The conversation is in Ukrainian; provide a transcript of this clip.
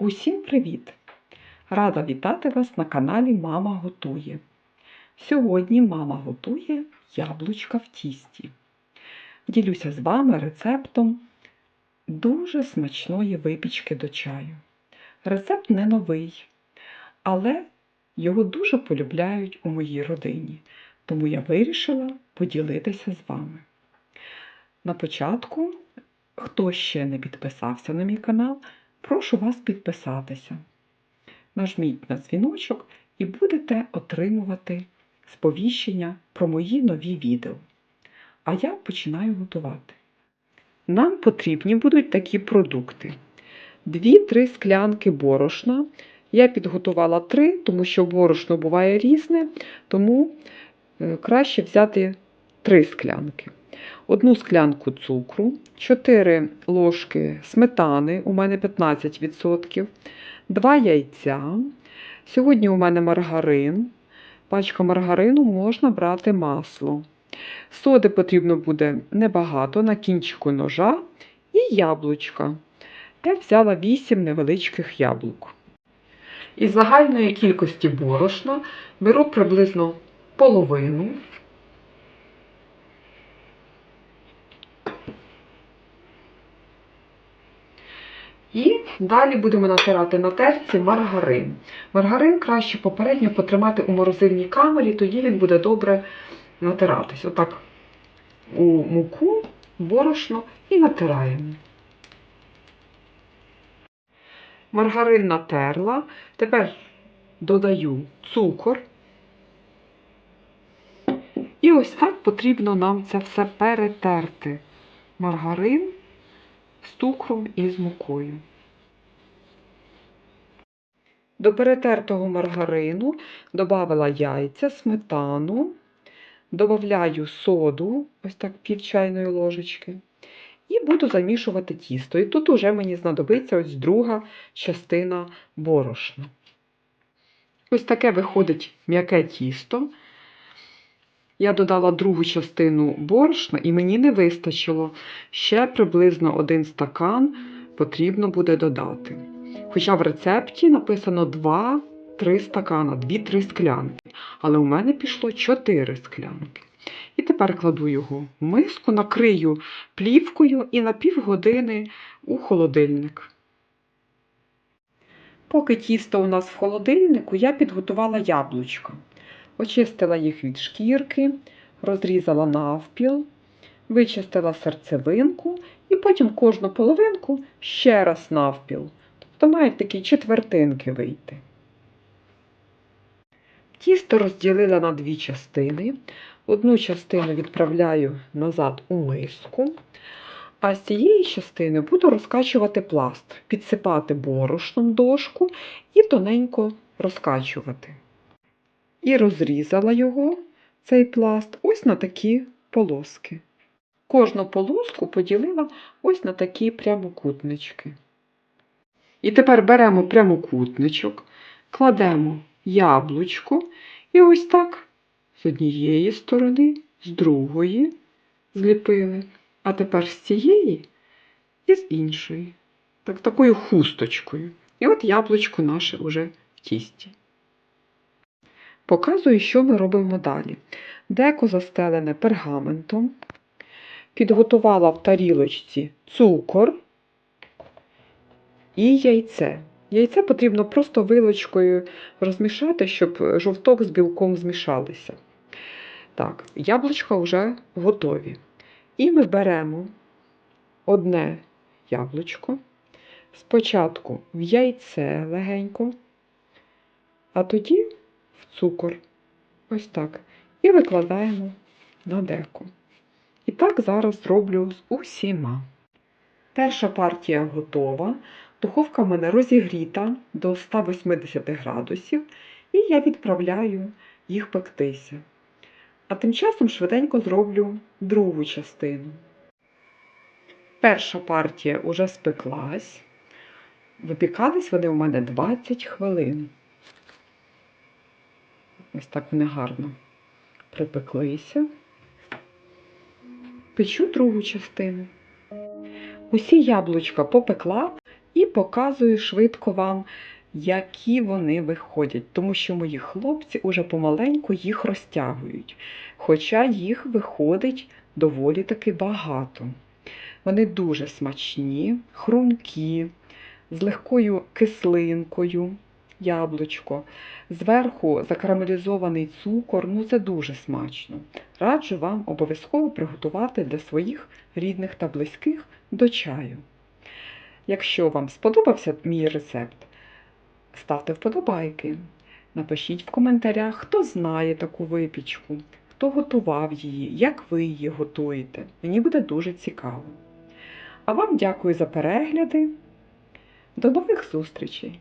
Усім привіт! Рада вітати вас на каналі Мама готує. Сьогодні мама готує яблучка в тісті. Ділюся з вами рецептом дуже смачної випічки до чаю. Рецепт не новий, але його дуже полюбляють у моїй родині, тому я вирішила поділитися з вами. На початку, хто ще не підписався на мій канал, прошу вас підписатися. Нажміть на дзвіночок і будете отримувати сповіщення про мої нові відео. А я починаю готувати. Нам потрібні будуть такі продукти: 2-3 склянки борошна. Я підготувала 3, тому що борошно буває різне, тому е, краще взяти 3 склянки. Одну склянку цукру, 4 ложки сметани, у мене 15%, 2 яйця. Сьогодні у мене маргарин. Пачка маргарину можна брати масло. Соди потрібно буде небагато на кінчику ножа і яблучка. Я взяла 8 невеличких яблук. Із загальної кількості борошна беру приблизно половину. І далі будемо натирати на терці маргарин. Маргарин краще попередньо потримати у морозильній камері, тоді він буде добре натиратись. Отак у муку, борошно і натираємо. Маргарин натерла. Тепер додаю цукор. І ось так потрібно нам це все перетерти. Маргарин з цукром і з мукою. До перетертого маргарину додавала яйця, сметану, додаю соду, ось так пів чайної ложечки, і буду замішувати тісто. І тут уже мені знадобиться ось друга частина борошна. Ось таке виходить м'яке тісто. Я додала другу частину борошна, і мені не вистачило. Ще приблизно один стакан потрібно буде додати. Хоча в рецепті написано 2-3 стакана, 2-3 склянки. Але у мене пішло 4 склянки. І тепер кладу його в миску, накрию плівкою і на півгодини у холодильник. Поки тісто у нас в холодильнику, я підготувала яблучка. Очистила їх від шкірки, розрізала навпіл, вичистила серцевинку і потім кожну половинку ще раз навпіл. Тобто мають такі четвертинки вийти. Тісто розділила на дві частини. Одну частину відправляю назад у миску, а з цієї частини буду розкачувати пласт, підсипати борошном дошку і тоненько розкачувати. І розрізала його, цей пласт, ось на такі полоски. Кожну полоску поділила ось на такі прямокутнички. І тепер беремо прямокутничок, кладемо яблучко і ось так з однієї сторони, з другої зліпили, а тепер з цієї і з іншої. Так, такою хусточкою. І от яблучко наше вже в тісті. Показую, що ми робимо далі. Деко застелене пергаментом, підготувала в тарілочці цукор і яйце. Яйце потрібно просто вилочкою розмішати, щоб жовток з білком змішалися. Так, яблучка вже готові. І ми беремо одне яблучко, спочатку в яйце легенько, а тоді в цукор. Ось так. І викладаємо на деко. І так зараз роблю з усіма. Перша партія готова. Духовка в мене розігріта до 180 градусів, і я відправляю їх пектися. А тим часом швиденько зроблю другу частину. Перша партія уже спеклась. Випікались вони у мене 20 хвилин. Ось так вони гарно припеклися. Печу другу частину. Усі яблучка попекла і показую швидко вам, які вони виходять, тому що мої хлопці уже помаленьку їх розтягують, хоча їх виходить доволі таки багато. Вони дуже смачні, хрумкі, з легкою кислинкою, яблучко. Зверху закарамелізований цукор, ну це дуже смачно. Раджу вам обов'язково приготувати для своїх рідних та близьких до чаю. Якщо вам сподобався мій рецепт, ставте вподобайки. Напишіть в коментарях, хто знає таку випічку, хто готував її, як ви її готуєте. Мені буде дуже цікаво. А вам дякую за перегляди. До нових зустрічей!